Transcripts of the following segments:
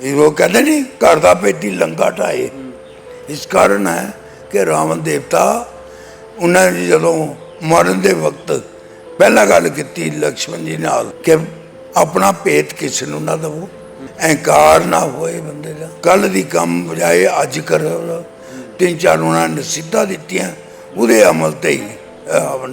ਇਹ ਉਹ ਕਹਿੰਦੇ ਨਹੀਂ ਘਰ ਦਾ ਪੇਟੀ ਲੰਗਾ ਢਾਏ। ਇਸ ਕਾਰਨ ਹੈ ਕਿ ਰਾਵਣ ਦੇਵਤਾ ਉਹਨਾਂ ਨੇ ਜਦੋਂ ਮਰਨ ਦੇ ਵਕਤ ਪਹਿਲਾਂ ਗੱਲ ਕੀਤੀ ਲਕਸ਼ਮਣ ਜੀ ਨਾਲ ਕਿ ਆਪਣਾ ਭੇਤ ਕਿਸ ਨੂੰ ਨਾ ਦਵੋ ਅਹੰਕਾਰ ਨਾ ਹੋਏ ਬੰਦੇ ਦਾ। ਕੱਲ ਦੀ ਕੰਮ ਬਜਾਏ ਅੱਜ ਕਰੋ ਤਿੰਨ ਚਾਰ ਉਹਨਾਂ ਨੇ ਸਿੱਧਾ ਦਿੱਤੀਆਂ, ਉਹਦੇ ਅਮਲ ਤੇ ਹੀ ਰਾਵਣ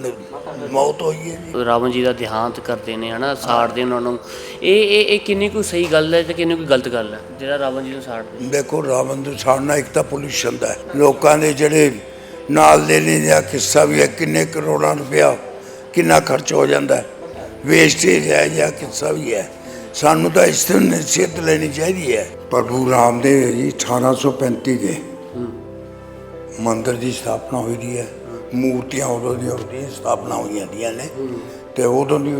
ਮੌਤ ਹੋਈ ਹੈ ਜੀ। ਰਾਵਣ ਜੀ ਦਾ ਦੇਹਾਂਤ ਕਰਦੇ ਨੇ ਹਨਾ ਸਾੜਦੇ ਉਹਨਾਂ ਨੂੰ। ਇਹ ਇਹ ਇਹ ਕਿੰਨੀ ਕੋਈ ਸਹੀ ਗੱਲ ਹੈ ਤੇ ਕਿੰਨੀ ਕੋਈ ਗਲਤ ਗੱਲ ਹੈ ਜਿਹੜਾ ਰਾਵਣ ਜੀ ਨੂੰ ਸਾੜਦੇ ਦੇਖੋ ਰਾਵਣ ਦੇ ਸਾੜਨਾ ਇੱਕ ਤਾਂ ਪੋਲਿਊਸ਼ਨ ਦਾ ਹੈ। ਲੋਕਾਂ ਦੇ ਜਿਹੜੇ ਨਾਲ ਦੇ ਨੇ ਜਾਂ ਕਿੱਸਾ ਵੀ ਹੈ ਕਿੰਨੇ ਕਰੋੜਾਂ ਰੁਪਇਆ ਕਿੰਨਾ ਖਰਚ ਹੋ ਜਾਂਦਾ ਹੈ। ਵੇਸਟੇਜ ਹੈ ਜਾਂ ਕਿੱਸਾ ਵੀ ਹੈ ਸਾਨੂੰ ਤਾਂ ਇਸ ਤੋਂ ਨਸੀਹਤ ਲੈਣੀ ਚਾਹੀਦੀ ਹੈ। ਪ੍ਰਭੂ ਰਾਮ ਦੇ ਜੀ 1835 ਦੇ ਮੰਦਰ ਦੀ ਸਥਾਪਨਾ ਹੋਈ ਦੀ ਹੈ। ਮੂਰਤੀਆਂ ਉਦੋਂ ਦੀਆਂ ਉਹਦੀ ਸਥਾਪਨਾ ਹੋਈਆਂ ਦੀਆਂ ਨੇ ਤੇ ਉਦੋਂ ਦੀ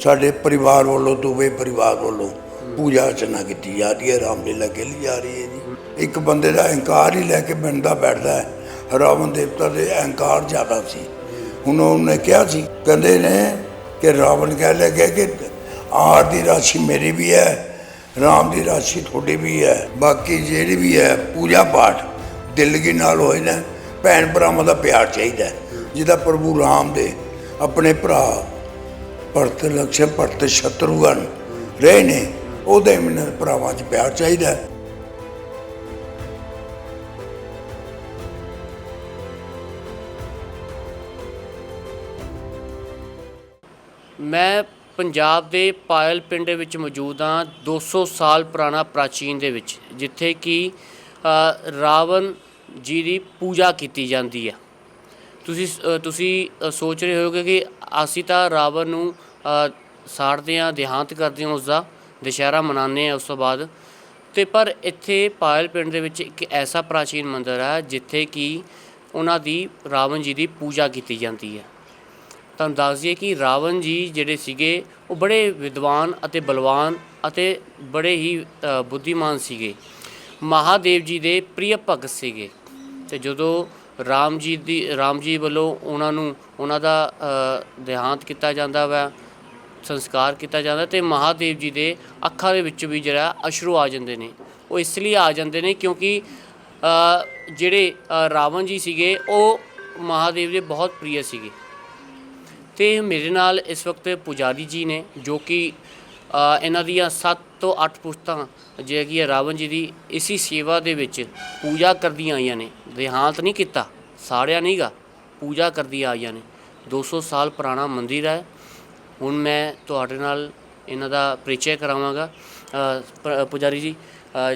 ਸਾਡੇ ਪਰਿਵਾਰ ਵੱਲੋਂ, ਦੂਵੇ ਪਰਿਵਾਰ ਵੱਲੋਂ ਪੂਜਾ ਅਰਚਨਾ ਕੀਤੀ ਜਾਂਦੀ ਹੈ, ਰਾਮਲੀਲਾ ਖੇਲੀ ਜਾ ਰਹੀ ਹੈ ਜੀ। ਇੱਕ ਬੰਦੇ ਦਾ ਅਹੰਕਾਰ ਹੀ ਲੈ ਕੇ ਬੰਦਾ ਬੈਠਦਾ ਹੈ। ਰਾਵਣ ਦੇਵਤਾ ਦੇ ਅਹੰਕਾਰ ਜ਼ਿਆਦਾ ਸੀ। ਹੁਣ ਉਹਨੇ ਕਿਹਾ ਸੀ, ਕਹਿੰਦੇ ਨੇ ਕਿ ਰਾਵਣ ਕਹਿ ਲੱਗੇ ਕਿ ਆਰ ਦੀ ਰਾਸ਼ੀ ਮੇਰੀ ਵੀ ਹੈ, ਰਾਮ ਦੀ ਰਾਸ਼ੀ ਤੁਹਾਡੀ ਵੀ ਹੈ, ਬਾਕੀ ਜਿਹੜੀ ਵੀ ਹੈ ਪੂਜਾ ਪਾਠ ਦਿਲਗੀ ਨਾਲ ਹੋਏ ਨੇ ਭੈਣ ਭਰਾਵਾਂ ਦਾ ਪਿਆਰ ਚਾਹੀਦਾ ਹੈ। ਜਿਹਦਾ ਪ੍ਰਭੂ ਰਾਮ ਦੇ ਆਪਣੇ ਭਰਾ ਭਰਤ ਲਕਸ਼ਮ ਭਰਤ ਸ਼ਤਰੂਗਨ ਰਹੇ ਨੇ, ਉਹਦੇ ਮੈਨੂੰ ਭਰਾਵਾਂ 'ਚ ਪਿਆਰ ਚਾਹੀਦਾ ਮੈਂ ਪੰਜਾਬ ਦੇ ਪਾਇਲ ਪਿੰਡ ਵਿੱਚ ਮੌਜੂਦ ਹਾਂ 200 ਸਾਲ ਪੁਰਾਣਾ ਪ੍ਰਾਚੀਨ ਦੇ ਵਿੱਚ, ਜਿੱਥੇ ਕਿ ਰਾਵਣ ਜੀ ਦੀ ਪੂਜਾ ਕੀਤੀ ਜਾਂਦੀ ਹੈ। ਤੁਸੀਂ ਅ, ਤੁਸੀਂ ਸੋਚ ਰਹੇ ਹੋਗੇ ਕਿ ਅਸੀਂ ਤਾਂ ਰਾਵਣ ਨੂੰ ਸਾੜਦੇ ਹਾਂ ਦੇਹਾਂਤ ਕਰਦੇ ਹਾਂ ਉਸ ਦਾ ਦੁਸ਼ਹਿਰਾ ਮਨਾਉਂਦੇ ਹਾਂ ਉਸ ਤੋਂ ਬਾਅਦ। ਤੇ ਪਰ ਇੱਥੇ ਪਾਇਲ ਪਿੰਡ ਦੇ ਵਿੱਚ ਇੱਕ ਐਸਾ ਪ੍ਰਾਚੀਨ ਮੰਦਿਰ ਹੈ ਜਿੱਥੇ ਕਿ ਉਹਨਾਂ ਦੀ ਰਾਵਣ ਜੀ ਦੀ ਪੂਜਾ ਕੀਤੀ ਜਾਂਦੀ ਹੈ। ਤੁਹਾਨੂੰ ਦੱਸ ਦਈਏ ਕਿ ਰਾਵਣ ਜੀ ਜਿਹੜੇ ਸੀਗੇ ਉਹ ਬੜੇ ਵਿਦਵਾਨ ਅਤੇ ਬਲਵਾਨ ਅਤੇ ਬੜੇ ਹੀ ਬੁੱਧੀਮਾਨ ਸੀਗੇ। ਮਹਾਦੇਵ ਜੀ ਦੇ ਪ੍ਰਿਯ ਭਗਤ ਸੀਗੇ। ਤੇ ਜਦੋਂ ਰਾਮ ਜੀ ਦੀ, ਰਾਮ ਜੀ ਵੱਲੋਂ ਉਹਨਾਂ ਨੂੰ, ਉਹਨਾਂ ਦਾ ਦੇਹਾਂਤ ਕੀਤਾ ਜਾਂਦਾ ਵਾ, ਸੰਸਕਾਰ ਕੀਤਾ ਜਾਂਦਾ ਤੇ ਮਹਾਦੇਵ ਜੀ ਦੇ ਅੱਖਾਂ ਦੇ ਵਿੱਚ ਵੀ ਜਿਹੜਾ ਅਸ਼ਰੂ ਆ ਜਾਂਦੇ ਨੇ। ਉਹ ਇਸ ਲਈ ਆ ਜਾਂਦੇ ਨੇ ਕਿਉਂਕਿ ਜਿਹੜੇ ਰਾਵਣ ਜੀ ਸੀਗੇ, ਉਹ ਮਹਾਦੇਵ ਦੇ ਬਹੁਤ ਪ੍ਰਿਯ ਸੀਗੇ। ਤੇ ਮੇਰੇ ਨਾਲ ਇਸ ਵਕਤ ਪੁਜਾਰੀ ਜੀ ਨੇ, ਜੋ ਕਿ ਇਹਨਾਂ ਦੀਆਂ 7 ਤੋਂ 8 ਪੁਸ਼ਤਾਂ, ਜਿਹੜੇ ਹੈ ਰਾਵਣ ਜੀ ਦੀ, ਇਸੀ ਸੇਵਾ ਦੇ ਵਿੱਚ ਪੂਜਾ ਕਰਦੀਆਂ ਆਈਆਂ ਨੇ। ਦੇਹਾਂਤ ਨਹੀਂ ਕੀਤਾ ਸਾੜਿਆ ਨਹੀਂਗਾ ਪੂਜਾ ਕਰਦੀਆਂ ਆਈਆਂ ਨੇ। 200 ਸਾਲ ਪੁਰਾਣਾ ਮੰਦਿਰ ਹੈ। ਹੁਣ ਮੈਂ ਤੁਹਾਡੇ ਨਾਲ ਇਹਨਾਂ ਦਾ ਪਰਿਚੈ ਕਰਾਵਾਂਗਾ। ਪੁਜਾਰੀ ਜੀ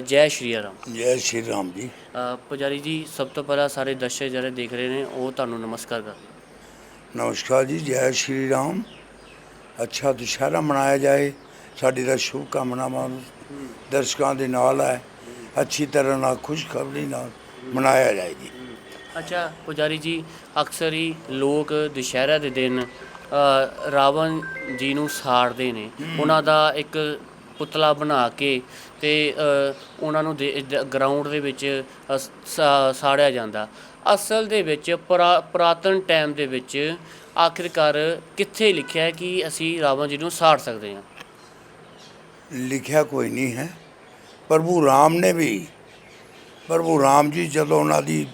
ਜੈ ਸ਼੍ਰੀ ਰਾਮ। ਜੈ ਸ਼੍ਰੀ ਰਾਮ ਜੀ। ਪੁਜਾਰੀ ਜੀ ਸਭ ਤੋਂ ਪਹਿਲਾਂ ਸਾਰੇ ਦਰਸ਼ਕ ਜਿਹੜੇ ਦੇਖ ਰਹੇ ਨੇ ਉਹ ਤੁਹਾਨੂੰ ਨਮਸਕਾਰ ਕਰਦੇ ਨਮਸਕਾਰ ਜੀ ਜੈ ਸ਼੍ਰੀ ਰਾਮ। ਅੱਛਾ ਦੁਸ਼ਹਿਰਾ ਮਨਾਇਆ ਜਾਏ ਸਾਡੀ ਦਾ ਸ਼ੁਭ ਕਾਮਨਾਵਾਂ ਦਰਸ਼ਕਾਂ ਦੇ ਨਾਲ ਹੈ। ਅੱਛੀ ਤਰ੍ਹਾਂ ਨਾਲ ਖੁਸ਼ਖਬਰੀ ਨਾਲ। ਮਨਾਇਆ ਜਾਏ ਜੀ। ਅੱਛਾ ਪੁਜਾਰੀ ਜੀ ਅਕਸਰ ਹੀ ਲੋਕ ਦੁਸ਼ਹਿਰਾ ਦੇ ਦਿਨ ਅ, ਰਾਵਣ ਜੀ ਨੂੰ ਸਾੜਦੇ ਨੇ। ਉਹਨਾਂ ਦਾ ਇੱਕ ਪੁਤਲਾ ਬਣਾ ਕੇ ਤੇ ਅ, ਉਹਨਾਂ ਨੂੰ ਗਰਾਊਂਡ ਦੇ ਵਿੱਚ ਅ, ਸਾ- ਸਾੜਿਆ ਜਾਂਦਾ। ਅਸਲ ਦੇ ਵਿੱਚ ਪੁਰਾ- ਪੁਰਾਤਨ ਟਾਈਮ ਦੇ ਵਿੱਚ ਆਖਿਰਕਾਰ ਕਿੱਥੇ ਲਿਖਿਆ ਹੈ ਕਿ ਅਸੀਂ ਰਾਵਣ ਜੀ ਨੂੰ ਸਾੜ ਸਕਦੇ ਹਾਂ? ਲਿਖਿਆ ਕੋਈ ਨਹੀਂ ਹੈ। ਪ੍ਰਭੂ ਰਾਮ ਨੇ ਵੀ ਪ੍ਰਭੂ ਰਾਮ ਜੀ ਜਦੋਂ ਉਹਨਾਂ ਦੀ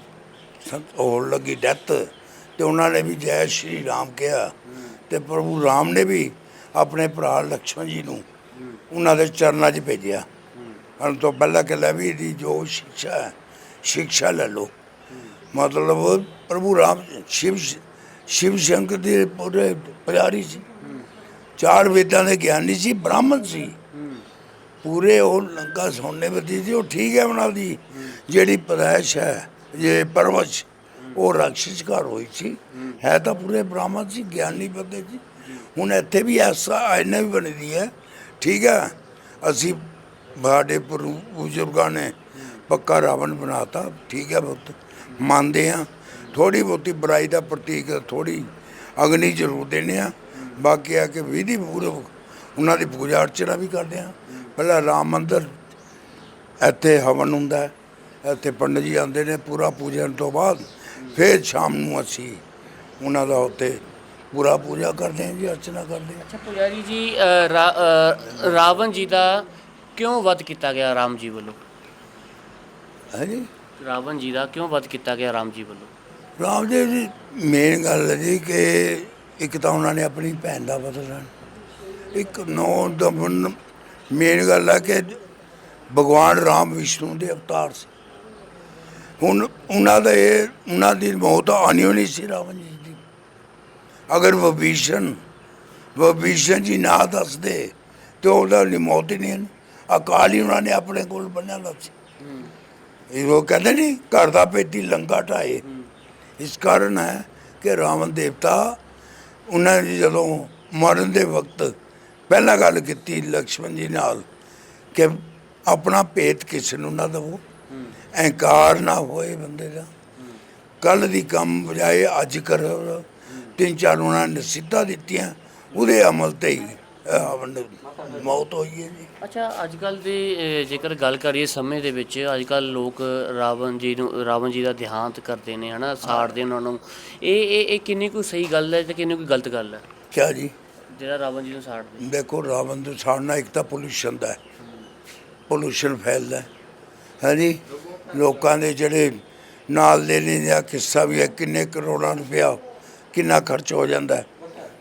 ਹੋਣ ਲੱਗੀ ਡੈਥ ਤੇ ਉਹਨਾਂ ਨੇ ਵੀ ਜੈ ਸ਼੍ਰੀ ਰਾਮ ਕਿਹਾ ਤੇ ਪ੍ਰਭੂ ਰਾਮ ਨੇ ਵੀ ਆਪਣੇ ਭਰਾ ਲਕਸ਼ਮਣ ਜੀ ਨੂੰ ਉਹਨਾਂ ਦੇ ਚਰਨਾਂ 'ਚ ਭੇਜਿਆ। ਹਣ ਤੋਂ ਪਹਿਲਾਂ ਕਿ ਲੈ ਵੀ ਇਹਦੀ ਜੋ ਸਿੱਖਿਆ ਹੈ ਸਿੱਖਿਆ ਲੈ ਲਓ। ਮਤਲਬ ਪ੍ਰਭੂ ਰਾਮ ਸ਼ਿਵ ਸ਼ਿਵ ਸ਼ੰਕਰ ਦੇ ਪੂਰੇ ਪਿਆਰੀ ਸੀ। ਚਾਰ ਵੇਦਾਂ ਦੇ ਗਿਆਨੀ ਸੀ, ਬ੍ਰਾਹਮਣ ਸੀ। ਪੂਰੇ ਉਹ ਲੰਕਾ ਸੋਨੇ ਵਧੀ ਸੀ, ਉਹ ਠੀਕ ਹੈ ਉਹਨਾਂ ਦੀ ਜਿਹੜੀ ਪਰੈਸ਼ ਹੈ, ਇਹ ਪਰਵਸ਼ ਉਹ ਰਾਖਸ਼ ਘਰ ਹੋਈ ਸੀ। ਹੈ ਤਾਂ ਪੂਰੇ ਬ੍ਰਾਹਮਣ ਸੀ, ਗਿਆਨੀ ਬੰਦੇ ਸੀ। ਹੁਣ ਇੱਥੇ ਵੀ ਐਸਾ ਆਇਨਾ ਵੀ ਬਣਦੀ ਹੈ। ਠੀਕ ਹੈ? ਅਸੀਂ ਸਾਡੇ ਬਜ਼ੁਰਗਾਂ ਨੇ ਪੱਕਾ ਰਾਵਣ ਬਣਾਤਾ। ਠੀਕ ਹੈ ਬਹੁਤ ਮੰਨਦੇ ਆ ਥੋੜੀ ਬਹੁਤੀ ਬੁਰਾਈ ਦਾ ਪ੍ਰਤੀਕ ਥੋੜੀ ਅਗਨੀ ਜ਼ਰੂਰ ਦੇਣੇ ਆ ਬਾਕੀ ਆ ਕਿ ਵਿਧੀ ਪੂਰਵਕ ਉਹਨਾਂ ਦੀ ਪੂਜਾ ਅਰਚਨਾ ਵੀ ਕਰਦੇ ਆ ਪਹਿਲਾਂ ਰਾਮ ਮੰਦਰ ਇੱਥੇ ਹਵਨ ਹੁੰਦਾ ਹੈ। ਇੱਥੇ ਪੰਡਤ ਜੀ ਆਉਂਦੇ ਨੇ ਪੂਰਾ ਪੂਜਨ ਤੋਂ ਬਾਅਦ ਫਿਰ ਸ਼ਾਮ ਨੂੰ ਅਸੀਂ ਉਹਨਾਂ ਦਾ ਉੱਤੇ ਪੂਰਾ ਪੂਜਾ ਕਰਦੇ ਹਾਂ ਜੀ ਅਰਚਨਾ ਕਰਦੇ ਹਾਂ। ਅੱਛਾ ਪੁਜਾਰੀ ਜੀ ਅ, ਰਾ- ਅ, ਰਾਵਣ ਜੀ ਦਾ ਕਿਉਂ ਵੱਧ ਕੀਤਾ ਗਿਆ ਰਾਮ ਜੀ ਵੱਲੋਂ? ਹੈ ਜੀ? ਰਾਵਣ ਜੀ ਦਾ ਕਿਉਂ ਵੱਧ ਕੀਤਾ ਗਿਆ ਰਾਮ ਜੀ ਵੱਲੋਂ? ਰਾਮਦੇਵ ਜੀ ਮੇਨ ਗੱਲ ਹੈ ਜੀ ਕਿ ਇੱਕ ਤਾਂ ਉਹਨਾਂ ਨੇ ਆਪਣੀ ਭੈਣ ਦਾ ਬਦਲਾ ਇੱਕ ਨੌ ਦਮਨ ਮੇਨ ਗੱਲ ਹੈ ਕਿ ਭਗਵਾਨ ਰਾਮ ਵਿਸ਼ਨੂੰ ਦੇ ਅਵਤਾਰ ਸੀ। ਹੁਣ ਉਹਨਾਂ ਦਾ ਇਹ, ਉਹਨਾਂ ਦੀ ਮੌਤ ਆਣੀ ਹੋਣੀ ਸੀ ਰਾਵਣ ਜੀ ਦੀ। ਅਗਰ ਵਿਭੀਸ਼ਣ ਵਿਭੀਸ਼ਣ ਜੀ ਨਾ ਦੱਸਦੇ, ਤੇ ਉਹਦਾ ਲਈ ਮੌਤ ਹੀ ਨਹੀਂ ਹੋਣੀ। ਅਕਾਲ ਹੀ ਉਹਨਾਂ ਨੇ ਆਪਣੇ ਕੋਲ ਬੰਨਿਆ ਲਾ ਇਹ ਉਹ ਕਹਿੰਦੇ ਨਹੀਂ ਘਰ ਦਾ ਪੇਟੀ ਲੰਗਾ ਢਾਏ ਇਸ ਕਾਰਨ ਹੈ ਕਿ ਰਾਵਣ ਦੇਵਤਾ, ਉਹਨਾਂ ਨੇ ਜਦੋਂ ਮਰਨ ਦੇ ਵਕਤ ਪਹਿਲਾਂ ਗੱਲ ਕੀਤੀ ਲਕਸ਼ਮਣ ਜੀ ਨਾਲ ਕਿ ਆਪਣਾ ਭੇਤ ਕਿਸੇ ਨੂੰ ਨਾ ਦਵੋ। ਅਹੰਕਾਰ ਨਾ ਹੋਏ ਬੰਦੇ ਦਾ। ਕੱਲ ਦੀ ਕੰਮ ਬਜਾਏ ਅੱਜ ਕਰੋ ਤਿੰਨ ਚਾਰ ਉਹਨਾਂ ਨੇ ਸਿੱਧਾ ਦਿੱਤੀਆਂ ਉਹਦੇ ਅਮਲ ਤੇ ਹੀ ਮੌਤ ਹੋਈ ਹੈ ਜੀ। ਅੱਛਾ ਅੱਜ ਕੱਲ ਦੇ ਜੇਕਰ ਗੱਲ ਕਰੀਏ ਸਮੇਂ ਦੇ ਵਿੱਚ ਅੱਜ ਕੱਲ ਲੋਕ ਰਾਵਣ ਜੀ ਨੂੰ ਰਾਵਣ ਜੀ ਦਾ ਦੇਹਾਂਤ ਕਰਦੇ ਨੇ ਹਨਾ ਸਾੜਦੇ ਨੇ ਉਹਨਾਂ ਨੂੰ। ਇਹ ਇਹ ਇਹ ਕਿੰਨੀ ਕੁ ਸਹੀ ਗੱਲ ਹੈ ਤੇ ਕਿੰਨੀ ਕੁ ਗਲਤ ਗੱਲ ਹੈ? ਕਿਆ ਜੀ? ਜਿਹੜਾ ਰਾਵਣ ਜੀ ਨੂੰ ਸਾੜਦੇ ਦੇਖੋ ਰਾਵਣ ਦੇ ਸਾੜਨਾ ਇੱਕ ਤਾਂ ਪੋਲੂਸ਼ਨ ਦਾ ਪੋਲੂਸ਼ਨ ਫੈਲਦਾ ਹੈ। ਹੈ ਜੀ? ਲੋਕਾਂ ਦੇ ਜਿਹੜੇ ਨਾਲ ਦੇ ਨੇ ਜਾਂ ਕਿੱਸਾ ਵੀ ਹੈ, ਕਿੰਨੇ ਕਰੋੜਾਂ ਰੁਪਇਆ ਕਿੰਨਾ ਖਰਚ ਹੋ ਜਾਂਦਾ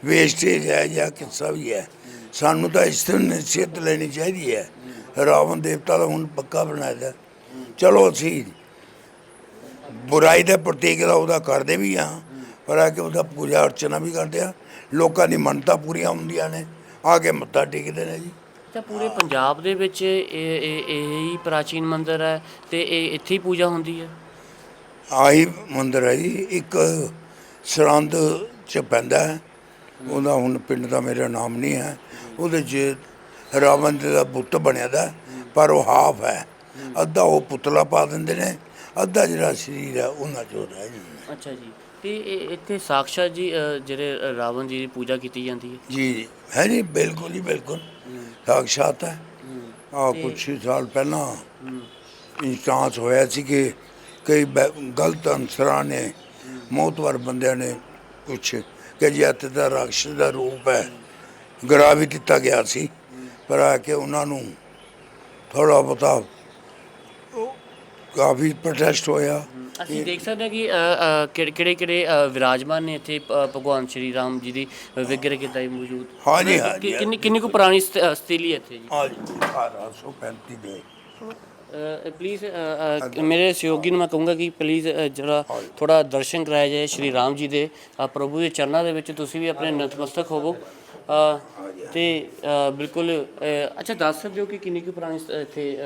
ਵੇਸਟੇਜ ਹੈ ਜਾਂ ਕਿੱਸਾ ਵੀ ਹੈ। ਸਾਨੂੰ ਤਾਂ ਇਸ ਤੋਂ ਨਸੀਹਤ ਲੈਣੀ ਚਾਹੀਦੀ ਹੈ। ਰਾਵਣ ਦੇਵਤਾ ਦਾ ਹੁਣ ਪੱਕਾ ਬਣਾਇਆ ਦਾ। ਚਲੋ ਅਸੀਂ ਬੁਰਾਈ ਦੇ ਪ੍ਰਤੀਕ ਦਾ ਉਹਦਾ ਕਰਦੇ ਵੀ ਆ ਪਰ ਆ ਕੇ ਉਹਦਾ ਪੂਜਾ ਅਰਚਨਾ ਵੀ ਕਰਦੇ ਆ ਲੋਕਾਂ ਦੀ ਮੰਨਤਾ ਪੂਰੀਆਂ ਹੁੰਦੀਆਂ ਨੇ, ਆ ਕੇ ਮੱਥਾ ਟੇਕਦੇ ਨੇ ਜੀ। ਅੱਛਾ ਪੂਰੇ ਪੰਜਾਬ ਦੇ ਵਿੱਚ ਇਹ ਇਹ ਇਹ ਹੀ ਪ੍ਰਾਚੀਨ ਮੰਦਿਰ ਹੈ ਤੇ ਇਹ ਇੱਥੇ ਹੀ ਪੂਜਾ ਹੁੰਦੀ ਹੈ? ਆਹੀ ਮੰਦਿਰ ਹੈ ਜੀ। ਇੱਕ ਸਰੰਦ ਚ ਪੈਂਦਾ ਹੈ। ਉਹਦਾ ਹੁਣ ਪਿੰਡ ਦਾ ਮੇਰਾ ਨਾਮ ਨਹੀਂ ਹੈ। ਉਹਦੇ ਚ ਰਾਵਣ ਦਾ ਬੁੱਤ ਬਣਿਆ ਦਾ ਪਰ ਉਹ ਹਾਫ ਹੈ। ਅੱਧਾ ਉਹ ਪੁਤਲਾ ਪਾ ਦਿੰਦੇ ਨੇ ਅੱਧਾ ਜਿਹੜਾ ਸਰੀਰ ਹੈ ਉਹਨਾਂ ਚੋਂ ਰਹਿ ਜਾਂਦਾ ਅੱਛਾ ਜੀ। ਤੇ ਇਹ ਇੱਥੇ ਸਾਕਸ਼ਾਤ ਜੀ ਜਿਹੜੇ ਰਾਵਣ ਜੀ ਦੀ ਪੂਜਾ ਕੀਤੀ ਜਾਂਦੀ ਹੈ? ਜੀ ਜੀ। ਹੈ ਜੀ ਬਿਲਕੁਲ ਹੀ ਬਿਲਕੁਲ। ਸਾਖਸ਼ਾਤ ਹੈ। ਆ ਕੁਛ ਹੀ ਸਾਲ ਪਹਿਲਾਂ ਇੰਸਟਾਂਸ ਹੋਇਆ ਸੀ ਕਿ ਕਈ ਬੈ- ਗਲਤ ਅਨਸਰਾਂ ਨੇ ਮੌਤਵਰ ਬੰਦਿਆਂ ਨੇ ਕੁਛ ਕਿ ਜੀ ਇੱਥੇ ਦਾ ਰਾਖਸ਼ ਦਾ ਰੂਪ ਹੈ ਗਰਾ ਵੀ ਦਿੱਤਾ ਗਿਆ ਸੀ। ਪਰ ਆ ਕੇ ਉਹਨਾਂ ਨੂੰ ਥੋੜਾ ਬਹੁਤਾ ਉਹ ਕਾਫੀ ਪ੍ਰੋਟੈਸਟ ਹੋਇਆ। ਅਸੀਂ ਦੇਖ ਸਕਦੇ ਹਾਂ ਕਿ ਅ, ਅ, ਕਿਹੜੇ ਕਿਹੜੇ ਕਿਹੜੇ ਅ, ਵਿਰਾਜਮਾਨ ਨੇ ਇੱਥੇ ਅ, ਭਗਵਾਨ ਸ਼੍ਰੀ ਰਾਮ ਜੀ ਦੀ ਵਿਗਰ ਕਿਤਾ ਮੌਜੂਦ ਹਾਂਜੀ, ਕਿ- ਹਾਂਜੀ, ਕਿੰਨੀ ਕਿੰਨੀ ਕੁ ਪੁਰਾਣੀ ਸਥ- ਅ, ਸਥਿਤੀ ਹੈ ਇੱਥੇ ਜੀ? ਆ ਜੀ 1835 ਦੇ। ਪਲੀਜ਼ ਮੇਰੇ ਸਹਿਯੋਗੀ ਨੂੰ ਮੈਂ ਕਹੂੰਗਾ ਕਿ ਪਲੀਜ਼ ਜਿਹੜਾ ਥੋੜਾ ਦਰਸ਼ਨ ਕਰਾਇਆ ਜਾਏ ਸ਼੍ਰੀ ਰਾਮ ਜੀ ਦੇ ਅ, ਪ੍ਰਭੂ ਦੇ ਚਰਨਾਂ ਦੇ ਵਿੱਚ ਤੁਸੀਂ ਵੀ ਆਪਣੇ ਨਤਮਸਤਕ ਹੋਵੋ। ਅ, ਤੇ ਅ, ਬਿਲਕੁਲ ਅ, ਅੱਛਾ ਦੱਸ ਸਕਦੇ ਹੋ ਕਿ ਕਿੰਨੀ ਕੁ ਪੁਰਾਣੀ ਸ- ਇੱਥੇ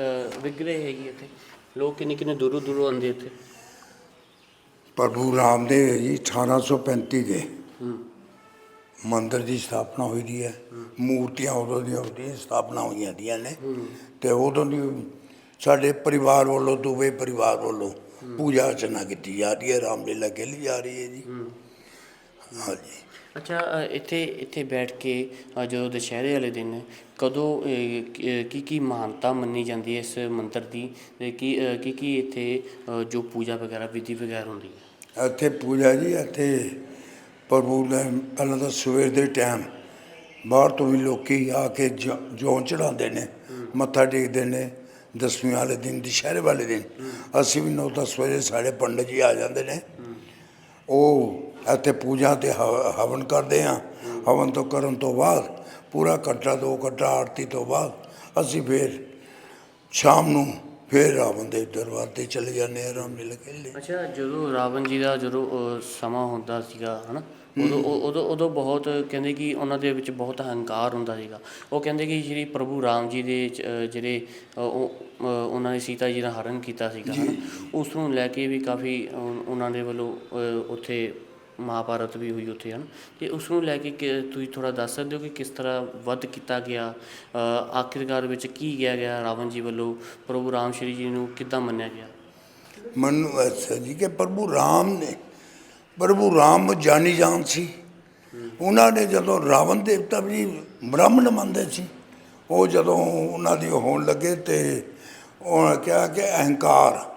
ਵਿਗਰੇ ਹੈਗੀ ਇੱਥੇ? ਲੋਕ ਕਿੰਨੇ ਕਿੰਨੇ ਦੂਰੋਂ ਦੂਰੋਂ ਆਉਂਦੇ ਇੱਥੇ? ਪ੍ਰਭੂ ਰਾਮਦੇਵ ਜੀ 1835 ਦੇ। ਮੰਦਰ ਦੀ ਸਥਾਪਨਾ ਹੋਈ ਦੀ ਹੈ। ਮੂਰਤੀਆਂ ਉਦੋਂ ਦੀਆਂ ਉਹਦੀਆਂ ਸਥਾਪਨਾ ਹੋਈਆਂ ਦੀਆਂ ਨੇ। ਤੇ ਉਦੋਂ ਦੀ ਸਾਡੇ ਪਰਿਵਾਰ ਵੱਲੋਂ, ਦੂਵੇ ਪਰਿਵਾਰ ਵੱਲੋਂ ਪੂਜਾ ਅਰਚਨਾ ਕੀਤੀ ਜਾ ਰਹੀ ਹੈ। ਰਾਮਲੀਲਾ ਖੇਲੀ ਜਾ ਰਹੀ ਹੈ ਜੀ। ਹਾਂਜੀ। ਅੱਛਾ ਇੱਥੇ ਇੱਥੇ ਬੈਠ ਕੇ ਜਦੋਂ ਦੁਸ਼ਹਿਰੇ ਵਾਲੇ ਦਿਨ, ਕਦੋਂ ਕੀ ਕੀ- ਮਹਾਨਤਾ ਮੰਨੀ ਜਾਂਦੀ ਹੈ ਇਸ ਮੰਤਰ ਦੀ? ਤੇ ਕੀ ਕੀ ਇੱਥੇ ਜੋ ਪੂਜਾ ਵਗੈਰਾ, ਵਿਧੀ ਵਗੈਰਾ ਹੁੰਦੀ ਹੈ? ਇੱਥੇ ਪੂਜਾ ਜੀ, ਇੱਥੇ ਪ੍ਰਭੂ ਨੇ ਪਹਿਲਾਂ ਤਾਂ ਸਵੇਰ ਦੇ ਟਾਈਮ ਬਾਹਰ ਤੋਂ ਵੀ ਲੋਕੀ ਆ ਕੇ ਜ- ਜੌਂ ਚੜਾਉਂਦੇ ਨੇ, ਮੱਥਾ ਟੇਕਦੇ ਨੇ, ਦਸਵੀਂ ਵਾਲੇ ਦਿਨ, ਦੁਸ਼ਹਿਰੇ ਵਾਲੇ ਦਿਨ। ਅਸੀਂ ਵੀ ਨੌ ਦਸ ਵਜੇ ਸਾਡੇ ਪੰਡਤ ਜੀ ਆ ਜਾਂਦੇ ਨੇ। ਉਹ ਇੱਥੇ ਪੂਜਾ ਤੇ ਹ- ਹਵਨ ਕਰਦੇ ਆ। ਹਵਨ ਤੋਂ ਕਰਨ ਤੋਂ ਬਾਅਦ, ਪੂਰਾ ਘੰਟਾ, ਦੋ ਘੰਟਾ ਆਰਤੀ ਤੋਂ ਬਾਅਦ ਅਸੀਂ ਫਿਰ ਸ਼ਾਮ ਨੂੰ ਫਿਰ ਰਾਵਣ ਦੇ ਦਰਬਾਰ ਤੇ ਚਲੇ ਜਾਂਦੇ ਆ ਰਾਮਲੀਲਾ ਖੇਲ੍ਹਣ ਅੱਛਾ ਜਦੋਂ ਰਾਵਣ ਜੀ ਦਾ ਜਦੋਂ ਅ, ਸਮਾਂ ਹੁੰਦਾ ਸੀਗਾ ਹਨਾ? ਉਦੋਂ ਉਹ- ਉਦੋਂ ਉਦੋਂ ਬਹੁਤ ਕਹਿੰਦੇ ਕਿ ਉਹਨਾਂ ਦੇ ਵਿੱਚ ਬਹੁਤ ਹੰਕਾਰ ਹੁੰਦਾ ਸੀਗਾ। ਉਹ ਕਹਿੰਦੇ ਕਿ ਸ਼੍ਰੀ ਪ੍ਰਭੂ ਰਾਮ ਜੀ ਦੇ ਚ- ਜਿਹੜੇ ਉਹ ਉਹਨਾਂ ਨੇ ਸੀਤਾ ਜੀ ਦਾ ਹਰਨ ਕੀਤਾ ਸੀਗਾ ਹਨਾ? ਉਸ ਨੂੰ ਲੈ ਕੇ ਵੀ ਕਾਫੀ ਉਹਨਾਂ ਦੇ ਵੱਲੋਂ ਉੱਥੇ ਮਹਾਭਾਰਤ ਵੀ ਹੋਈ ਉੱਥੇ, ਹਨ? ਤੇ ਉਸ ਨੂੰ ਲੈ ਕੇ ਕਿ- ਤੁਸੀਂ ਥੋੜਾ ਦੱਸ ਸਕਦੇ ਹੋ ਕਿ ਕਿਸ ਤਰ੍ਹਾਂ ਵੱਧ ਕੀਤਾ ਗਿਆ ਆਖਿਰਕਾਰ ਵਿੱਚ ਕੀ ਕਿਹਾ ਗਿਆ ਰਾਵਣ ਜੀ ਵੱਲੋਂ? ਪ੍ਰਭੂ ਰਾਮ ਸ਼੍ਰੀ ਜੀ ਨੂੰ ਕਿੱਦਾਂ ਮੰਨਿਆ ਗਿਆ? ਮਨੂੰ ਐਸਾ ਜੀ ਕਿ ਪ੍ਰਭੂ ਰਾਮ ਨੇ, ਪ੍ਰਭੂ ਰਾਮ ਜਾਨੀ ਜਾਨ ਸੀ। ਉਹਨਾਂ ਨੇ ਜਦੋਂ ਰਾਵਣ ਦੇਵਤਾ ਵੀ ਬ੍ਰਾਹਮਣ ਮੰਨਦੇ ਸੀ, ਉਹ ਜਦੋਂ ਉਹਨਾਂ ਦੀ ਹੋਣ ਲੱਗੇ ਤੇ ਉਹਨਾਂ ਕਿਹਾ ਕਿ ਅਹੰਕਾਰ,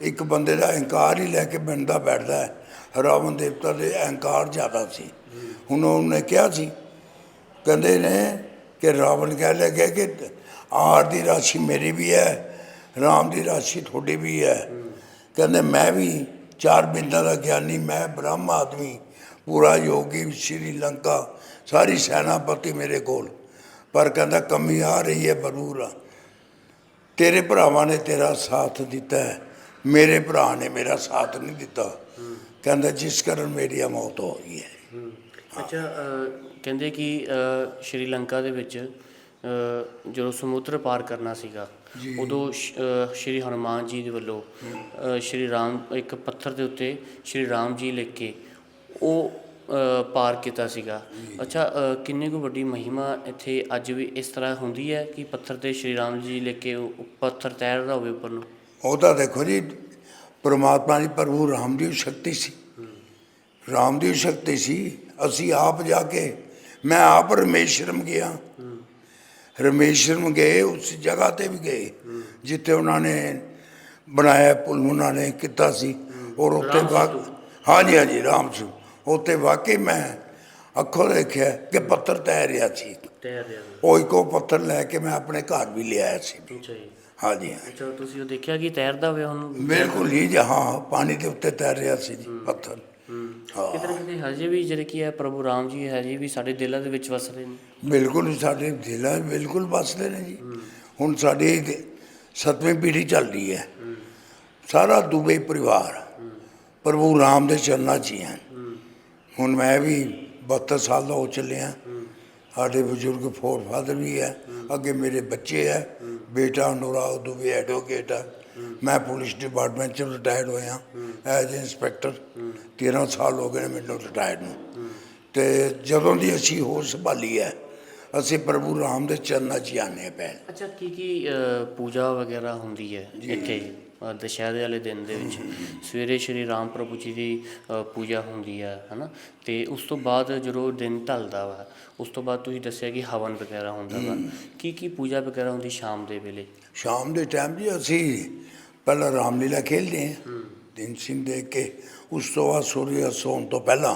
ਇੱਕ ਬੰਦੇ ਦਾ ਅਹੰਕਾਰ ਹੀ ਲੈ ਕੇ ਬੰਦਾ ਬੈਠਦਾ ਹੈ। ਰਾਵਣ ਦੇਵਤਾ ਦੇ ਅਹੰਕਾਰ ਜ਼ਿਆਦਾ ਸੀ। ਹੁਣ ਉਹਨੇ ਕਿਹਾ ਸੀ, ਕਹਿੰਦੇ ਨੇ ਕਿ ਰਾਵਣ ਕਹਿ ਲੱਗੇ ਕਿ ਆਰ ਦੀ ਰਾਸ਼ੀ ਮੇਰੀ ਵੀ ਹੈ, ਰਾਮ ਦੀ ਰਾਸ਼ੀ ਤੁਹਾਡੀ ਵੀ ਹੈ। ਕਹਿੰਦੇ ਮੈਂ ਵੀ ਚਾਰ ਬਿੰਦਾਂ ਦਾ ਗਿਆਨੀ, ਮੈਂ ਬ੍ਰਹਮ ਆਦਮੀ, ਪੂਰਾ ਯੋਗੀ, ਸ਼੍ਰੀ ਲੰਕਾ, ਸਾਰੀ ਸੈਨਾਪਤੀ ਮੇਰੇ ਕੋਲ। ਪਰ ਕਹਿੰਦਾ ਕਮੀ ਆ ਰਹੀ ਹੈ ਜ਼ਰੂਰ ਆ ਤੇਰੇ ਭਰਾਵਾਂ ਨੇ ਤੇਰਾ ਸਾਥ ਦਿੱਤਾ ਹੈ, ਮੇਰੇ ਭਰਾ ਨੇ ਮੇਰਾ ਸਾਥ ਨਹੀਂ ਦਿੱਤਾ। ਕਹਿੰਦਾ ਜਿਸ ਕਾਰਨ ਮੇਰੀ ਮੌਤ ਹੋ ਗਈ ਹੈ। ਅੱਛਾ ਕਹਿੰਦੇ ਕਿ ਸ਼੍ਰੀਲੰਕਾ ਦੇ ਵਿੱਚ ਜਦੋਂ ਸਮੁੰਦਰ ਪਾਰ ਕਰਨਾ ਸੀਗਾ। ਉਦੋਂ ਸ਼੍ਰੀ ਹਨੂਮਾਨ ਜੀ ਦੇ ਵੱਲੋਂ ਸ਼੍ਰੀ ਰਾਮ ਇੱਕ ਪੱਥਰ ਦੇ ਉੱਤੇ ਸ਼੍ਰੀ ਰਾਮ ਜੀ ਲਿਖ ਕੇ ਉਹ ਪਾਰ ਕੀਤਾ ਸੀਗਾ। ਅੱਛਾ ਕਿੰਨੀ ਕੁ ਵੱਡੀ ਮਹਿਮਾ ਇੱਥੇ ਅੱਜ ਵੀ ਇਸ ਤਰ੍ਹਾਂ ਹੁੰਦੀ ਹੈ ਕਿ ਪੱਥਰ ਤੇ ਸ਼੍ਰੀ ਰਾਮ ਜੀ ਲਿਖ ਕੇ ਉਹ ਪੱਥਰ ਤੈਰਦਾ ਹੋਵੇ ਉੱਪਰ ਨੂੰ? ਉਹ ਤਾਂ ਦੇਖੋ ਜੀ ਪ੍ਰਮਾਤਮਾ ਦੀ ਪ੍ਰਭੂ ਰਾਮ ਦੀ ਸ਼ਕਤੀ ਸੀ। ਰਾਮ ਦੀ ਸ਼ਕਤੀ ਸੀ। ਅਸੀਂ ਆਪ ਜਾ ਕੇ ਮੈਂ ਆਪ ਰਮੇਸ਼ਰਮ ਗਿਆ। ਰਮੇਸ਼ਰਮ ਗਏ ਉਸ ਜਗ੍ਹਾ ਤੇ ਵੀ ਗਏ ਜਿੱਥੇ ਉਹਨਾਂ ਨੇ ਬਣਾਇਆ ਪੁਲ ਉਹਨਾਂ ਨੇ ਕੀਤਾ ਸੀ। ਔਰ ਉੱਤੇ ਰਾਮ ਵਾ ਸੇਤੂ। ਹਾਂਜੀ ਹਾਂਜੀ ਰਾਮ ਸਿੰਘ ਉੱਤੇ ਵਾਕਈ ਮੈਂ ਅੱਖੋਂ ਦੇਖਿਆ ਕਿ ਪੱਥਰ ਤੈਰ ਰਿਹਾ ਸੀ। ਤੈਰ ਰਿਹਾ ਉਹ ਇੱਕੋ ਪੱਥਰ ਲੈ ਕੇ ਮੈਂ ਆਪਣੇ ਘਰ ਵੀ ਲਿਆਇਆ ਸੀ। ਅੱਛਾ ਜੀ। ਹਾਂਜੀ ਹਾਂਜੀ। ਅੱਛਾ ਤੁਸੀਂ ਉਹ ਦੇਖਿਆ ਕਿ ਤੈਰਦਾ ਹੋਇਆ ਹੁਣ ਬਿਲਕੁਲ ਹੀ ਜਹਾਂ ਪਾਣੀ ਦੇ ਉੱਤੇ ਤੈਰ ਰਿਹਾ ਸੀ ਜੀ ਪੱਥਰ। ਹਾਂ। ਕਿਤੇ ਨਾ ਕਿਤੇ ਹਜੇ ਵੀ ਜਿਹੜੇ ਕੀ ਹੈ ਪ੍ਰਭੂ ਰਾਮ ਜੀ ਹਜੇ ਵੀ ਸਾਡੇ ਦਿਲਾਂ ਦੇ ਵਿੱਚ ਵਸਦੇ ਨੇ? ਬਿਲਕੁਲ ਸਾਡੇ ਜ਼ਿਲ੍ਹਾ ਬਿਲਕੁਲ ਬਸਦੇ ਨੇ ਜੀ। ਹੁਣ ਸਾਡੀ ਸੱਤਵੀਂ ਪੀੜ੍ਹੀ ਚੱਲ ਰਹੀ ਹੈ। ਸਾਰਾ ਦੁਬਈ ਪਰਿਵਾਰ ਪ੍ਰਭੂ ਰਾਮ ਦੇ ਚਰਨਾਂ 'ਚ ਹੀ ਹੈ। ਹੁਣ ਮੈਂ ਵੀ 72 ਸਾਲ ਦਾ ਹੋ ਚੱਲਿਆ। ਸਾਡੇ ਬਜ਼ੁਰਗ ਫੋਰ ਫਾਦਰ ਵੀ ਹੈ। ਅੱਗੇ ਮੇਰੇ ਬੱਚੇ ਹੈ। ਬੇਟਾ ਅਨੁਰਾਗ ਦੁਬੇ ਐਡਵੋਕੇਟ ਹੈ ਮੈਂ ਪੁਲਿਸ ਡਿਪਾਰਟਮੈਂਟ ਚ ਰਿਟਾਇਰਡ ਹੋਇਆ ਐਜ਼ ਇੰਸਪੈਕਟਰ 13 ਸਾਲ ਹੋ ਗਏ ਨੇ ਮੈਨੂੰ ਰਿਟਾਇਰਡ ਨੂੰ। ਤੇ ਜਦੋਂ ਦੀ ਅਸੀਂ ਹੋਸ਼ ਸੰਭਾਲੀ ਹੈ ਅਸੀਂ ਪ੍ਰਭੂ ਰਾਮ ਦੇ ਚਰਨਾਂ 'ਚ ਹਾਂ ਪਹਿਲ ਅੱਛਾ ਕੀ ਕੀ ਪੂਜਾ ਵਗੈਰਾ ਹੁੰਦੀ ਹੈ ਇੱਥੇ? ਦੁਸ਼ਹਿਰੇ ਵਾਲੇ ਦਿਨ ਦੇ ਵਿੱਚ। ਸਵੇਰੇ ਸ਼੍ਰੀ ਰਾਮ ਪ੍ਰਭੂ ਜੀ ਦੀ ਪੂਜਾ ਹੁੰਦੀ ਹੈ ਹਨਾ? ਤੇ ਉਸ ਤੋਂ ਬਾਅਦ ਜਦੋਂ ਦਿਨ ਢਲਦਾ ਵਾ ਉਸ ਤੋਂ ਬਾਅਦ ਤੁਸੀਂ ਦੱਸਿਆ ਕਿ ਹਵਨ ਵਗੈਰਾ ਹੁੰਦਾ ਵਾ। ਕੀ ਕੀ ਪੂਜਾ ਵਗੈਰਾ ਹੁੰਦੀ ਸ਼ਾਮ ਦੇ ਵੇਲੇ? ਸ਼ਾਮ ਦੇ ਟਾਈਮ ਜੀ ਅਸੀਂ ਪਹਿਲਾਂ ਰਾਮਲੀਲਾ ਖੇਡਦੇ ਹਾਂ। ਦਿਨ ਸਿੰਘ ਦੇਖ ਕੇ ਉਸ ਤੋਂ ਬਾਅਦ ਸੂਰਜ ਸੌਣ ਤੋਂ ਪਹਿਲਾਂ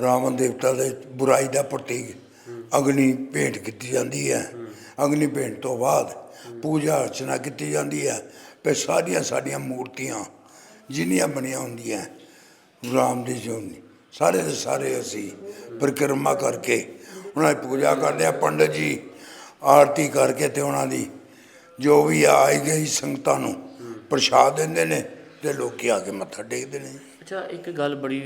ਰਾਵਣ ਦੇਵਤਾ ਦੇ ਬੁਰਾਈ ਦਾ ਪ੍ਰਤੀਕ ਅਗਨੀ ਭੇਂਟ ਕੀਤੀ ਜਾਂਦੀ ਹੈ। ਅਗਨੀ ਭੇਂਟ ਤੋਂ ਬਾਅਦ ਪੂਜਾ ਅਰਚਨਾ ਕੀਤੀ ਜਾਂਦੀ ਹੈ। ਤੇ ਸਾਰੀਆਂ ਸਾਡੀਆਂ ਮੂਰਤੀਆਂ ਜਿੰਨੀਆਂ ਬਣੀਆਂ ਹੁੰਦੀਆਂ ਰਾਮ ਦੀ ਜੋ ਸਾਰੇ ਦੇ ਸਾਰੇ ਅਸੀਂ ਪਰਿਕਰਮਾ ਕਰਕੇ ਉਹਨਾਂ ਦੀ ਪੂਜਾ ਕਰਦੇ ਆ ਪੰਡਤ ਜੀ ਆਰਤੀ ਕਰਕੇ ਤੇ ਉਹਨਾਂ ਦੀ ਜੋ ਵੀ ਆਈ ਗਈ ਸੰਗਤਾਂ ਨੂੰ ਪ੍ਰਸ਼ਾਦ ਦਿੰਦੇ ਨੇ ਤੇ ਲੋਕੀ ਆ ਕੇ ਮੱਥਾ ਟੇਕਦੇ ਨੇ। ਅੱਛਾ ਇੱਕ ਗੱਲ ਬੜੀ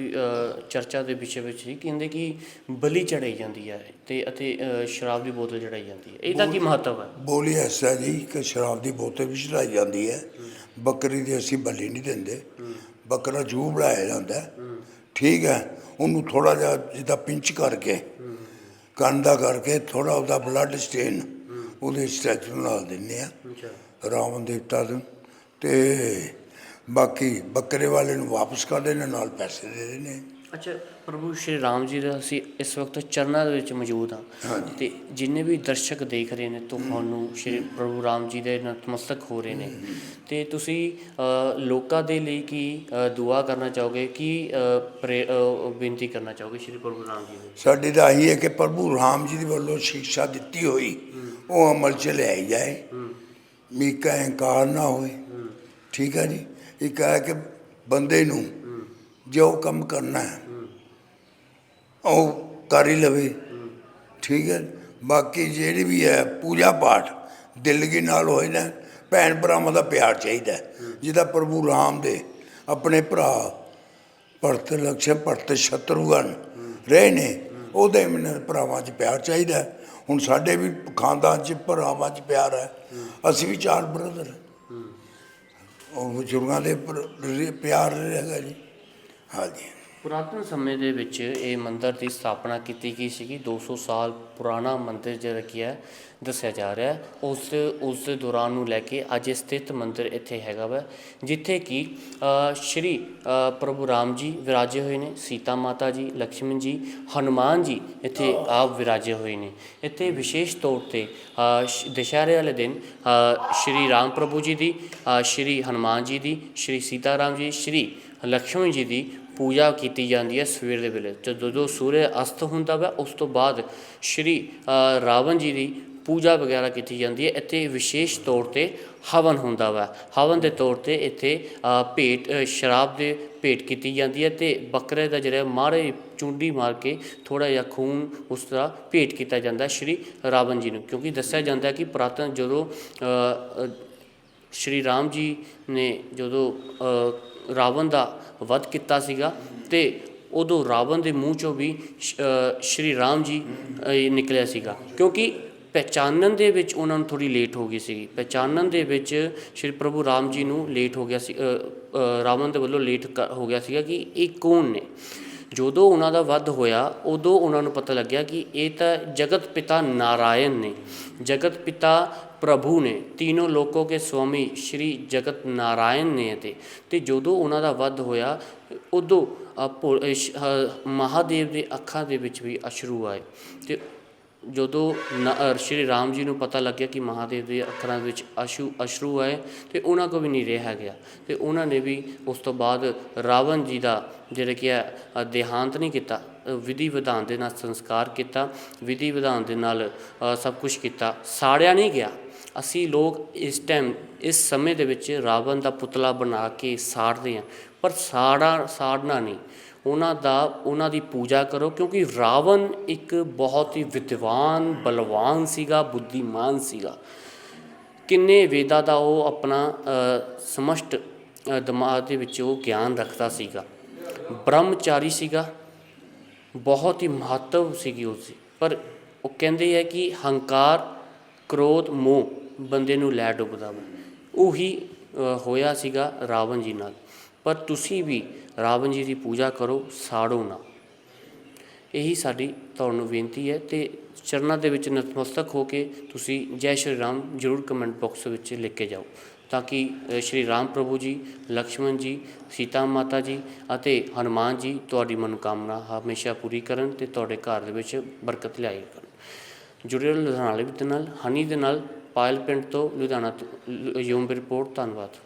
ਚਰਚਾ ਦੇ ਵਿਸ਼ੇ ਵਿੱਚ ਸੀ ਕਹਿੰਦੇ ਕਿ ਬਲੀ ਚੜਾਈ ਜਾਂਦੀ ਹੈ ਤੇ ਅਤੇ ਸ਼ਰਾਬ ਦੀ ਬੋਤਲ ਚੜਾਈ ਜਾਂਦੀ ਹੈ। ਇਹਦਾ ਕੀ ਮਹੱਤਵ ਹੈ? ਬੋਲੀ ਐਸਾ ਜੀ ਕਿ ਸ਼ਰਾਬ ਦੀ ਬੋਤਲ ਵੀ ਚੜਾਈ ਜਾਂਦੀ ਹੈ। ਬੱਕਰੀ ਦੀ ਅਸੀਂ ਬਲੀ ਨਹੀਂ ਦਿੰਦੇ। ਬੱਕਰਾ ਜੂ ਬਣਾਇਆ ਜਾਂਦਾ ਹੈ। ਠੀਕ ਹੈ ਉਹਨੂੰ ਥੋੜਾ ਜਿਹਾ ਜਿੱਦਾਂ ਪਿੰਚ ਕਰਕੇ ਕੰਨ ਦਾ ਕਰਕੇ ਥੋੜਾ ਉਹਦਾ ਬਲੱਡ ਸਟੇਨ ਉਹਦੇ ਸਟੈਚੂ ਨਾਲ ਦਿੰਦੇ ਆ। ਰਾਵਣ ਦੇਵਤਾ ਨੂੰ ਤੇ ਬਾਕੀ ਬੱਕਰੇ ਵਾਲੇ ਨੂੰ ਵਾਪਸ ਕਰਦੇ ਨੇ ਨਾਲ ਪੈਸੇ ਦੇ ਨੇ ਅੱਛਾ ਪ੍ਰਭੂ ਸ਼੍ਰੀ ਰਾਮ ਜੀ ਦਾ ਅਸੀਂ ਇਸ ਵਕਤ ਚਰਨਾਂ ਦੇ ਵਿੱਚ ਮੌਜੂਦ ਹਾਂ। ਤੇ ਜਿੰਨੇ ਵੀ ਦਰਸ਼ਕ ਦੇਖ ਰਹੇ ਨੇ ਤੁਹਾਨੂੰ ਸ਼੍ਰੀ ਪ੍ਰਭੂ ਰਾਮ ਜੀ ਦੇ ਨਤਮਸਤਕ ਹੋ ਰਹੇ ਨੇ। ਤੇ ਤੁਸੀਂ ਲੋਕਾਂ ਦੇ ਲਈ ਕੀ ਦੁਆ ਕਰਨਾ ਚਾਹੋਗੇ? ਕੀ ਬੇਨਤੀ ਕਰਨਾ ਚਾਹੋਗੇ ਸ਼੍ਰੀ ਪ੍ਰਭੂ ਰਾਮ ਜੀ ਨੂੰ? ਸਾਡੀ ਤਾਂ ਇਹੀ ਹੈ ਕਿ ਪ੍ਰਭੂ ਰਾਮ ਜੀ ਦੇ ਵੱਲੋਂ ਸਿੱਖਿਆ ਦਿੱਤੀ ਹੋਈ ਉਹ ਅਮਲ ਚ ਲਿਆਈ ਜਾਏ। ਮੀਕਾ ਹੰਕਾਰ ਨਾ ਹੋਏ। ਠੀਕ ਹੈ ਜੀ? ਇੱਕ ਹੈ ਕਿ ਬੰਦੇ ਨੂੰ ਜੋ ਕੰਮ ਕਰਨਾ ਹੈ ਉਹ ਕਰ ਹੀ ਲਵੇ। ਠੀਕ ਹੈ। ਬਾਕੀ ਜਿਹੜੀ ਵੀ ਹੈ ਪੂਜਾ ਪਾਠ ਦਿਲਗੀ ਨਾਲ ਹੋਏ ਨਾ, ਭੈਣ ਭਰਾਵਾਂ ਦਾ ਪਿਆਰ ਚਾਹੀਦਾ ਹੈ। ਜਿਹਦਾ ਪ੍ਰਭੂ ਰਾਮ ਦੇ ਆਪਣੇ ਭਰਾ ਭਰਤ ਲਕਸ਼ਮ ਭਰਤ ਸ਼ਤਰੂਗਨ ਰਹੇ ਨੇ, ਉਹਦੇ ਮੈਨੂੰ ਭਰਾਵਾਂ 'ਚ ਪਿਆਰ ਚਾਹੀਦਾ ਹੁਣ ਸਾਡੇ ਵੀ ਖਾਨਦਾਨ 'ਚ ਭਰਾਵਾਂ 'ਚ ਪਿਆਰ ਹੈ। ਅਸੀਂ ਵੀ ਚਾਰ ਬ੍ਰਦਰ ਉਹ ਬਜ਼ੁਰਗਾਂ ਦੇ ਪਿਆਰ ਹੈਗਾ ਜੀ। ਹਾਂਜੀ। ਪੁਰਾਤਨ ਸਮੇਂ ਦੇ ਵਿੱਚ ਇਹ ਮੰਦਿਰ ਦੀ ਸਥਾਪਨਾ ਕੀਤੀ ਗਈ ਸੀਗੀ। 200 ਸਾਲ ਪੁਰਾਣਾ ਮੰਦਿਰ ਜਿਹੜਾ ਕੀ ਹੈ, ਦੱਸਿਆ ਜਾ ਰਿਹਾ ਉਸ ਉਸ ਦੇ ਦੌਰਾਨ ਨੂੰ ਲੈ ਕੇ ਅੱਜ ਸਥਿਤ ਮੰਦਿਰ ਇੱਥੇ ਹੈਗਾ ਵਾ, ਜਿੱਥੇ ਕਿ ਸ਼੍ਰੀ ਪ੍ਰਭੂ ਰਾਮ ਜੀ ਵਿਰਾਜੇ ਹੋਏ ਨੇ, ਸੀਤਾ ਮਾਤਾ ਜੀ ਲక్ష్ਮਣ ਜੀ, ਹਨੂਮਾਨ ਜੀ ਇੱਥੇ ਆਪ ਵਿਰਾਜੇ ਹੋਏ ਨੇ। ਇੱਥੇ ਵਿਸ਼ੇਸ਼ ਤੌਰ ਤੇ ਦੁਸ਼ਹਿਰੇ ਵਾਲੇ ਦਿਨ ਸ਼੍ਰੀ ਰਾਮ ਪ੍ਰਭੂ ਜੀ ਦੀ ਸ਼੍ਰੀ ਹਨੂਮਾਨ ਜੀ ਦੀ, ਸ਼੍ਰੀ ਸੀਤਾ ਰਾਮ ਜੀ, ਸ਼੍ਰੀ ਲక్ష్ਮਣ ਜੀ ਦੀ ਪੂਜਾ ਕੀਤੀ ਜਾਂਦੀ ਹੈ ਸਵੇਰ ਦੇ ਵੇਲੇ। ਜਦੋਂ ਸੂਰਜ ਅਸਤ ਹੁੰਦਾ ਵਾ, ਉਸ ਤੋਂ ਬਾਅਦ ਸ਼੍ਰੀ ਰਾਵਣ ਜੀ ਦੀ ਪੂਜਾ ਵਗੈਰਾ ਕੀਤੀ ਜਾਂਦੀ ਹੈ। ਇੱਥੇ ਵਿਸ਼ੇਸ਼ ਤੌਰ ਤੇ ਹਵਨ ਹੁੰਦਾ ਵਾ। ਹਵਨ ਦੇ ਤੌਰ ਤੇ ਇੱਥੇ ਭੇਟ ਸ਼ਰਾਬ ਦੇ ਭੇਟ ਕੀਤੀ ਜਾਂਦੀ ਹੈ ਤੇ ਬੱਕਰੇ ਦਾ ਜਿਹੜਾ ਮਾਰੇ ਚੁੰਡੀ ਮਾਰ ਕੇ ਥੋੜਾ ਜਿਹਾ ਖੂਨ ਉਸ ਤਰ੍ਹਾਂ ਭੇਟ ਕੀਤਾ ਜਾਂਦਾ ਸ਼੍ਰੀ ਰਾਵਣ ਜੀ ਨੂੰ। ਕਿਉਂਕਿ ਦੱਸਿਆ ਜਾਂਦਾ ਕਿ ਪੁਰਾਤਨ ਜਦੋਂ ਸ਼੍ਰੀ ਰਾਮ ਜੀ ਨੇ ਜਦੋਂ ਰਾਵਣ ਦਾ ਵਧ ਕੀਤਾ ਸੀਗਾ ਤੇ ਉਦੋਂ ਰਾਵਣ ਦੇ ਮੂੰਹ ਚੋਂ ਵੀ ਸ਼੍ਰੀ ਰਾਮ ਜੀ ਨਿਕਲਿਆ ਸੀਗਾ। ਕਿਉਂਕਿ ਪਹਿਚਾਨਣ ਦੇ ਵਿੱਚ ਉਹਨਾਂ ਨੂੰ ਥੋੜੀ ਲੇਟ ਹੋ ਗਈ ਸੀਗੀ। ਪਹਿਚਾਨਣ ਦੇ ਵਿੱਚ ਸ਼੍ਰੀ ਪ੍ਰਭੂ ਰਾਮ ਜੀ ਨੂੰ ਲੇਟ ਹੋ ਗਿਆ ਸੀ ਰਾਵਣ ਦੇ ਵੱਲੋਂ ਲੇਟ ਕ- ਹੋ ਗਿਆ ਸੀਗਾ ਕਿ ਇਹ ਕੌਣ ਨੇ? ਜਦੋਂ ਉਹਨਾਂ ਦਾ ਵੱਧ ਹੋਇਆ, ਉਦੋਂ ਉਹਨਾਂ ਨੂੰ ਪਤਾ ਲੱਗਿਆ ਕਿ ਇਹ ਤਾਂ ਜਗਤ ਪਿਤਾ ਨਾਰਾਇਣ ਨੇ, ਜਗਤ ਪਿਤਾ ਪ੍ਰਭੂ ਨੇ तीनों ਲੋਕੋ ਕੇ ਸਵਾਮੀ ਸ਼੍ਰੀ ਜਗਤ ਨਾਰਾਇਣ ਨੇ ਤੇ। ਤੇ ਜਦੋਂ ਉਹਨਾਂ ਦਾ ਵੱਧ ਹੋਇਆ, ਉਦੋਂ ਮਹਾਦੇਵ ਦੇ ਅੱਖਾਂ ਦੇ ਵਿੱਚ ਵੀ ਅਸ਼ਰੂ ਆਏ। ਤੇ ਜਦੋਂ ਨ- ਸ਼੍ਰੀ ਰਾਮ ਜੀ ਨੂੰ ਪਤਾ ਲੱਗਿਆ ਕਿ ਮਹਾਦੇਵ ਦੇ ਅੱਖਰਾਂ ਵਿੱਚ ਅਸ਼ੂ ਅਸ਼ਰੂ ਆਏ, ਤੇ ਉਹਨਾਂ ਕੋ ਵੀ ਨਹੀਂ ਰਿਹਾ ਗਿਆ। ਤੇ ਉਹਨਾਂ ਨੇ ਵੀ ਉਸ ਤੋਂ ਬਾਅਦ ਰਾਵਣ ਜੀ ਦਾ ਜਿਹੜਾ ਕਿ ਹੈ ਦੇਹਾਂਤ ਨਹੀਂ ਕੀਤਾ ਵਿਧੀ ਵਿਧਾਨ ਦੇ ਨਾਲ ਸੰਸਕਾਰ ਕੀਤਾ, ਵਿਧੀ ਵਿਧਾਨ ਦੇ ਨਾਲ ਸਭ ਕੁਝ ਕੀਤਾ, ਸਾੜਿਆ ਨਹੀਂ ਗਿਆ। ਅਸੀਂ ਲੋਕ ਇਸ ਟਾਈਮ, ਇਸ ਸਮੇਂ ਦੇ ਵਿੱਚ ਰਾਵਣ ਦਾ ਪੁਤਲਾ ਬਣਾ ਕੇ ਸਾੜਦੇ ਹਾਂ, ਪਰ ਸਾੜਾ ਸਾੜਨਾ ਨਹੀਂ। ਉਹਨਾਂ ਦਾ ਉਹਨਾਂ ਦੀ ਪੂਜਾ ਕਰੋ ਕਿਉਂਕਿ ਰਾਵਣ ਇੱਕ ਬਹੁਤ ਹੀ ਵਿਦਵਾਨ ਬਲਵਾਨ ਸੀਗਾ ਬੁੱਧੀਮਾਨ ਸੀਗਾ। ਕਿੰਨੇ ਵੇਦਾਂ ਦਾ ਉਹ ਆਪਣਾ ਅ, ਸਮਸ਼ਟ ਦਿਮਾਗ ਦੇ ਵਿੱਚ ਉਹ ਗਿਆਨ ਰੱਖਦਾ ਸੀਗਾ। ਬ੍ਰਹਮਚਾਰੀ ਸੀਗਾ। ਬਹੁਤ ਹੀ ਮਹੱਤਵ ਸੀਗੀ ਉਸ ਪਰ ਉਹ ਕਹਿੰਦੇ ਹੈ ਕਿ ਹੰਕਾਰ ਕ੍ਰੋਧ ਮੋਹ ਬੰਦੇ ਨੂੰ ਲੈ ਡੁੱਬਦਾ ਵਾ। ਉਹੀ ਹੋਇਆ ਸੀਗਾ ਰਾਵਣ ਜੀ ਨਾਲ। ਪਰ ਤੁਸੀਂ ਵੀ ਰਾਵਣ ਜੀ ਦੀ ਪੂਜਾ ਕਰੋ, ਸਾੜੋ ਨਾ। ਇਹੀ ਸਾਡੀ ਤੁਹਾਨੂੰ ਬੇਨਤੀ ਹੈ ਤੇ ਚਰਨਾਂ ਦੇ ਵਿੱਚ ਨਤਮਸਤਕ ਹੋ ਕੇ ਤੁਸੀਂ ਜੈ ਸ਼੍ਰੀ ਰਾਮ ਜਰੂਰ ਕਮੈਂਟ ਬਾਕਸ ਵਿੱਚ ਲਿਖ ਕੇ ਜਾਓ ਤਾਂ ਕਿ ਸ਼੍ਰੀ ਰਾਮ ਪ੍ਰਭੂ ਜੀ, ਲਕਸ਼ਮਣ ਜੀ, ਸੀਤਾ ਮਾਤਾ ਜੀ ਅਤੇ ਹਨੂਮਾਨ ਜੀ ਤੁਹਾਡੀ ਮਨੋਕਾਮਨਾ ਹਮੇਸ਼ਾ ਪੂਰੀ ਕਰਨ ਤੇ ਤੁਹਾਡੇ ਘਰ ਦੇ ਵਿੱਚ ਬਰਕਤ ਲਿਆਈ ਕਰਨ। ਜੁੜੇ ਰਹੋ ਲੁਧਿਆਣਾ ਦੇ ਨਾਲ, ਹਨੀ ਦੇ ਨਾਲ, ਪਾਇਲ ਪਿੰਡ ਤੋਂ ਲੁਧਿਆਣਾ ਤੋਂ ਯੂਮ ਰਿਪੋਰਟ, ਧੰਨਵਾਦ।